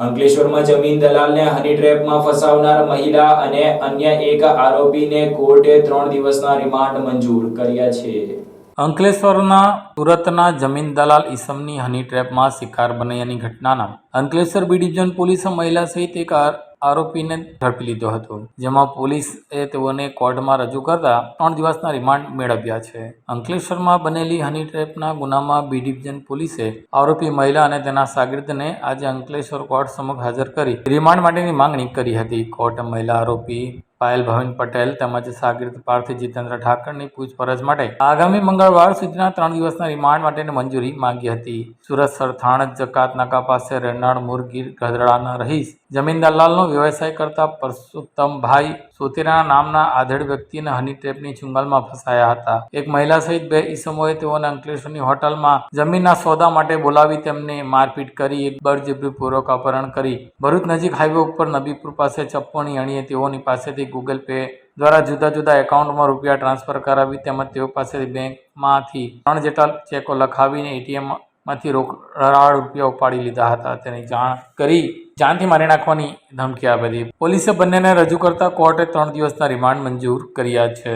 અંકલેશ્વરમાં જમીન દલાલને હની ટ્રેપમાં ફસાવનાર મહિલા અને અન્ય એક આરોપીને કોર્ટે ત્રણ દિવસના રિમાન્ડ મંજૂર કર્યા છે. અંકલેશ્વરના સુરતના જમીન દલાલ ઈસમની હની ટ્રેપમાં શિકાર બનાવ્યાની ઘટનાના અંકલેશ્વર બી ડિવિઝન પોલીસે મહિલા સહિત એક આરોપીને ઝડપી લીધો હતો. જેમાં પોલીસે તેઓને કોર્ટમાં રજૂ કરતા ત્રણ દિવસના રિમાન્ડ મેળવ્યા છે. અંકલેશ્વરમાં બનેલી હની ટ્રેપના ગુનામાં બી ડિવિઝન પોલીસે આરોપી મહિલા અને તેના શાગિર્દને આજે અંકલેશ્વર કોર્ટ સમક્ષ હાજર કરી રિમાન્ડ માટેની માંગણી કરી હતી. કોર્ટ મહિલા આરોપી પાયલ ભવિન પટેલ તેમજ શાગિર્દ પાર્થિવ જીતેન્દ્ર ઠાકરની પૂછપરછ માટે આગામી મંગળવાર સુધીના ત્રણ દિવસના રિમાન્ડ માટેની મંજૂરી માંગી હતી. સુરત સરથાણ જકાત નાકા પાસે રેનાળ મુરગીર ગધડાના રહીશ જમીન દલાલનો વ્યવસાય કરતા પરસોત્તમભાઈ સોતેરાના નામના આધેડ વ્યક્તિને હની ટ્રેપની ચુંગાલમાં ફસાયા હતા. એક મહિલા સહિત બે ઈસમોએ તેઓને અંકલેશ્વરની હોટલમાં જમીનના સોદા માટે બોલાવી તેમને મારપીટ કરી એક બળજબરીપૂર્વક અપહરણ કરી. ભરૂચ નજીક હાઈવે ઉપર નબીપુર પાસે ચપ્પોની અણીએ તેઓની પાસેથી ગૂગલ પે દ્વારા જુદા જુદા એકાઉન્ટમાં રૂપિયા ટ્રાન્સફર કરાવી તેમજ તેઓ પાસેથી બેંકમાંથી ત્રણ જેટલા ચેકો લખાવીને એટીએમમાંથી રોક રોકડા રૂપિયા ઉપાડી લીધા હતા. તેની જાણ કરી જાનથી મારી નાખવાની ધમકી આપી હતી પોલીસે બંનેને રજૂ કરતા કોર્ટે ત્રણ દિવસના રિમાન્ડ મંજૂર કર્યા છે.